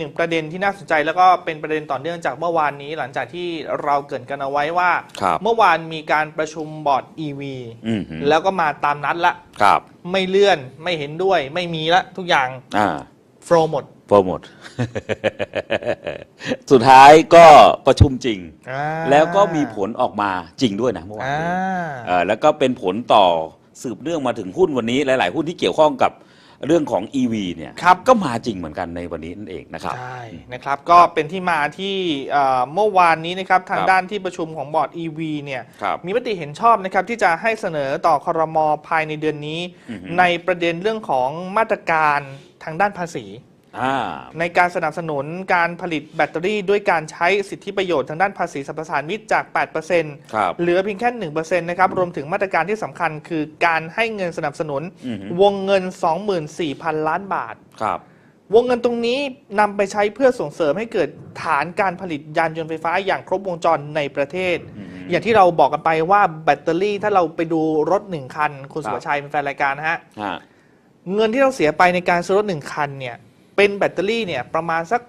หนึ่งประเด็นที่น่าสนใจแล้วก็เป็นประเด็นต่อเนื่องจากเมื่อวานนี้หลังจากที่เราเกริดกันเอาไว้ว่าครับเมื่อวานมีการประชุมบอร์ด EV อืมฮึแล้วก็มาตามนัดละครับ ไม่เลื่อนไม่เห็นด้วย ไม่มีละทุกอย่างอ่าโฟลหมดโปรโมทสุดท้ายก็ประชุมจริงอ่าแล้วก็มีผลออกมาจริงด้วยนะเมื่อวานอ่านี้เอ่อแล้วก็เป็นผลต่อสืบเนื่องมาถึงหุ้นวันนี้หลาย ๆ หุ้นที่เกี่ยวข้องกับ เรื่องของ EV เนี่ยครับก็มาจริงเหมือนกันในวันนี้นั่นเองนะครับ ใช่นะครับก็เป็นที่มาที่เอ่อเมื่อวานนี้นะครับทางครับด้านที่ประชุมของบอร์ด EV เนี่ยครับมีมติเห็นชอบนะครับที่จะให้เสนอต่อคอรมอภายในเดือนนี้ อือฮึ ในประเด็นเรื่องของมาตรการทางด้านภาษีอ่า ในการสนับสนุนการผลิตแบตเตอรี่ด้วยการใช้สิทธิประโยชน์ทางด้านภาษีสรรพสามิตจาก8%ครับเหลือเพียงแค่ 1%นะครับ รวมถึงมาตรการที่สำคัญคือการให้เงินสนับสนุนอือฮึวงเงิน 24,000 ล้านบาทครับวงเงินตรงนี้นำไปใช้เพื่อส่งเสริมให้เกิดฐานการผลิตยานยนต์ไฟฟ้าอย่างครบวงจรในประเทศอือฮึอย่างที่เราบอกกันไปว่าแบตเตอรี่ถ้าเราไปดูรถหนึ่งคัน คุณครับสุวชัยเป็นแฟนรายการนะฮะฮะ เงินที่เราเสียไปในการซื้อรถหนึ่งคันเนี่ย เป็นแบตเตอรี่เนี่ยประมาณสัก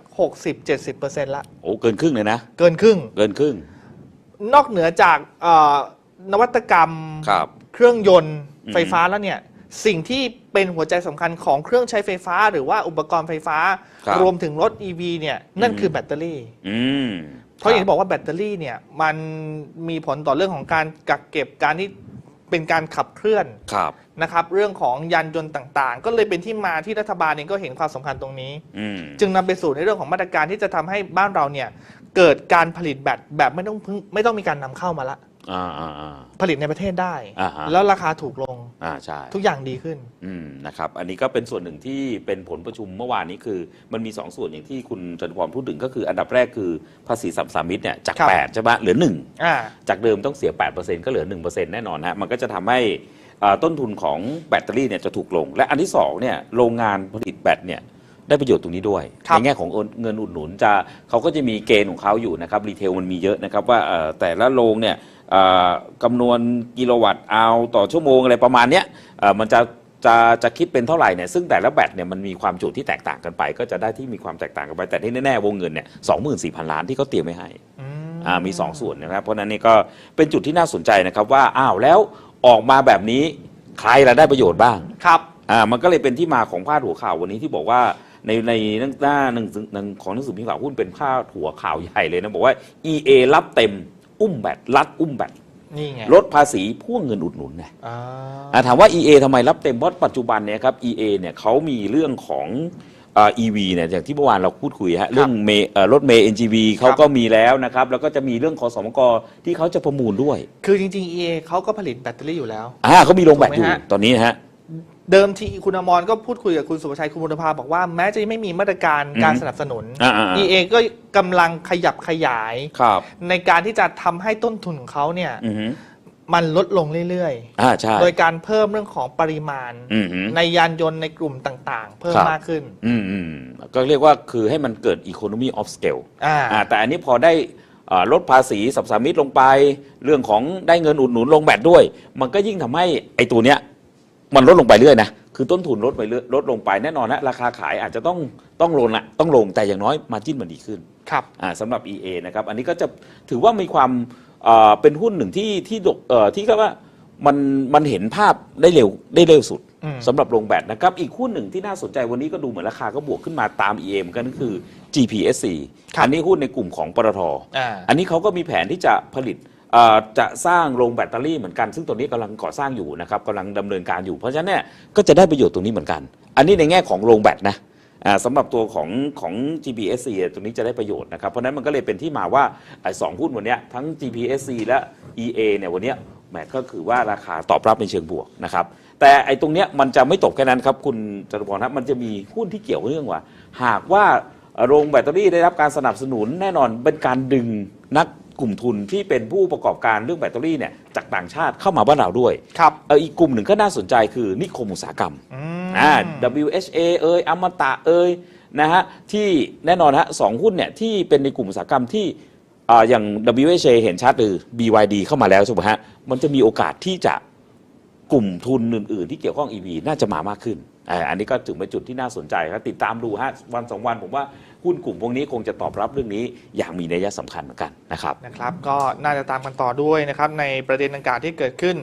60-70%ละโอ้เกินครึ่งเลยนะ เกินครึ่ง เกินครึ่ง นอกเหนือจากเอ่อนวัตกรรมครับ เครื่องยนต์อืมไฟฟ้าแล้วเนี่ยสิ่งที่เป็นหัวใจสำคัญของเครื่องใช้ไฟฟ้า หรือว่าอุปกรณ์ไฟฟ้าครับ รวมถึงรถ EV เนี่ยนั่นอืมคือแบตเตอรี่ อืมเพราะอย่างที่บอกว่าแบตเตอรี่เนี่ยมันมีผลต่อเรื่องของการกักเก็บการที่ เป็นการขับเคลื่อนครับ นะครับ เรื่องของยานยนต์ต่างๆ ก็เลยเป็นที่มาที่รัฐบาลเองก็เห็นความสำคัญตรงนี้ อืม จึงนำไปสู่ในเรื่องของมาตรการที่จะทำให้บ้านเราเนี่ยเกิดการผลิตแบตแบบไม่ต้องพึ่งไม่ต้องมีการนำเข้ามาละ อ่าอ่าอ่า ผลิตในประเทศได้ อ่าฮะ แล้วราคาถูกลงอ่าใช่ทุกอย่างดีขึ้น อืมนะครับอันนี้ก็เป็นส่วนหนึ่งที่เป็นผลประชุมเมื่อวานนี้คือ มันมี 2 ส่วนอย่างที่คุณจตุพรพูดถึงก็คืออันดับแรกคือภาษีสัมสามิตเนี่ยจากครับ 8ใช่ไหมเหลืออ่า1จากเดิมต้องเสีย 8%ก็เหลือ 1%แน่นอนฮะ มันก็จะทำให้อ่าต้นทุนของแบตเตอรี่เนี่ยจะถูกลง และอันที่2เนี่ยโรงงานผลิตแบตเนี่ย ได้ประโยชน์ตรงนี้ด้วย ครับ ในแง่ของเงินอุดหนุนจะเขาก็จะมีเกณฑ์ของเขาอยู่นะครับรีเทลมันมีเยอะนะครับว่าเอ่อแต่ละโรงเนี่ยเอ่อกำนวณกิโลวัตต์เอาต่อชั่วโมงอะไรประมาณเนี้ยเอ่อมันจะจะจะคิดเป็นเท่าไหร่เนี่ยซึ่งแต่ละแบตเนี่ยมันมีความจุที่แตกต่างกันไป ก็จะได้ที่มีความแตกต่างกันไป แต่ที่แน่ๆวงเงินเนี่ยสองหมื่นสี่พันล้านที่เขาเตรียมไว้ให้ อืม อ่ามี 2 ส่วนนะครับ เพราะฉะนั้นนี่ก็เป็นจุดที่น่าสนใจนะครับว่าอ้าวแล้วออกมาแบบนี้ใครละได้ประโยชน์บ้างครับ อ่ามันก็เลยเป็นที่มาของพาดหัวข่าววันนี้ที่บอกว่า ในในหน้าหนึ่งหนึ่งของหนังสือพิมพ์ข่าวหุ้นเป็นพาดหัวข่าวใหญ่เลยนะ บอกว่า EA รับเต็มอุ้มแบตรัดอุ้มแบตนี่ไงลดภาษีพ่วงเงินอุดหนุนนะอ่าอ่าถามว่า EA ทำไมรับเต็มเพราะปัจจุบันเนี่ยครับ EA เนี่ยเขามีเรื่องของเอ่อ EV เนี่ยอย่างที่เมื่อวานเราพูดคุยฮะเรื่องเมย์เอ่อรถเมย์ NGV เขาก็มีแล้วนะครับ แล้วก็จะมีเรื่องขอสมกที่เขาจะประมูลด้วย คือจริงๆ EA เขาก็ผลิตแบตเตอรี่อยู่แล้วอ่าเขามีโรงแบตอยู่ถูกไหมฮะตอนนี้นะฮะ เดิมทีคุณอมรก็พูดคุยกับคุณสุภชัยคุณบุรพาบอกว่าแม้จะไม่มีมาตรการอืมการสนับสนุนอ่าๆๆ EA ก็กำลังขยับขยาย ครับในการที่จะทำให้ต้นทุนของเขาเนี่ยอือฮึมันลดลงเรื่อยอ่าใช่ ๆ โดยการเพิ่มเรื่องของปริมาณ อือฮึ ในยานยนต์ในกลุ่มต่างๆ เพิ่มครับ มากขึ้นอืมอืมก็เรียกว่าคือให้มันเกิด economy of scale อ่า อ่าแต่อันนี้พอได้อ่าลดภาษีสัมสามิตลงไป เรื่องของได้เงินอุดหนุนลงแบตด้วย มันก็ยิ่งทำให้ไอ้ตัวเนี้ย มันลดลงไปเรื่อยนะคือต้นทุนลดไปเรื่อยลดลงไปแน่นอนนะราคาขายอาจจะต้องต้องลงละต้องลงแต่อย่างน้อยมาจิ้นมันดีขึ้นครับ อ่าสำหรับ EA นะครับอันนี้ก็จะถือว่ามีความเอ่อเป็นหุ้นหนึ่งที่ที่ดกเอ่อที่ก็ว่ามันมันเห็นภาพได้เร็วได้เร็วสุดอืม สำหรับโรงแบตนะครับอีกหุ้นหนึ่งที่น่าสนใจวันนี้ก็ดูเหมือนราคาก็บวกขึ้นมาตาม EA เหมือนกันก็คือ GPSC ครับ อันนี้หุ้นในกลุ่มของปตท อ่า อันนี้เขาก็มีแผนที่จะผลิตเอ่อ จะสร้างโรงแบตเตอรี่เหมือนกัน ซึ่งตัวนี้กำลังก่อสร้างอยู่นะครับกำลังดำเนินการอยู่ เพราะฉะนั้นเนี่ยก็จะได้ประโยชน์ตรงนี้เหมือนกัน อันนี้ในแง่ของโรงแบตนะสำหรับตัวของของ GPSC ตรงนี้จะได้ประโยชน์นะครับ เพราะนั้นมันก็เลยเป็นที่มาว่าไอ้สองหุ้นวันนี้ทั้ง GPSC และ EA เนี่ยวันนี้แหมก็คือว่าราคาตอบรับในเชิงบวกนะครับแต่ไอ้ตรงเนี้ยมันจะไม่จบแค่นั้นครับคุณจตุพรครับมันจะมีหุ้นที่เกี่ยวเรื่องว่า หากว่าโรงแบตเตอรี่ได้รับการสนับสนุนแน่นอนเป็นการดึงนัก กลุ่มทุนที่เป็นผู้ประกอบการเรื่องแบตเตอรี่เนี่ยจากต่างชาติเข้ามาบ้านเราด้วยครับเอออีกกลุ่มหนึ่งก็น่าสนใจคือนิคมอุตสาหกรรมอืมอ่า WHA เอยอมตะเอยนะฮะที่แน่นอนฮะสองหุ้นเนี่ยที่เป็นในกลุ่มอุตสาหกรรมที่อ่าอย่าง WHA เห็นชัดหรือ BYD เข้ามาแล้วใช่ไหมฮะมันจะมีโอกาสที่จะกลุ่มทุนอื่น ๆ ที่เกี่ยวข้อง EV น่าจะมามากขึ้น อ่าอันนี้ก็ถึงเป็นจุดที่น่าสนใจครับติดตามดูฮะวันสองวันผมว่าหุ้นกลุ่มพวกนี้คงจะตอบรับเรื่องนี้อย่างมีนัยสำคัญเหมือนกันนะครับนะครับ ก็น่าจะตามกันต่อด้วยนะครับในประเด็นต่างๆที่เกิดขึ้น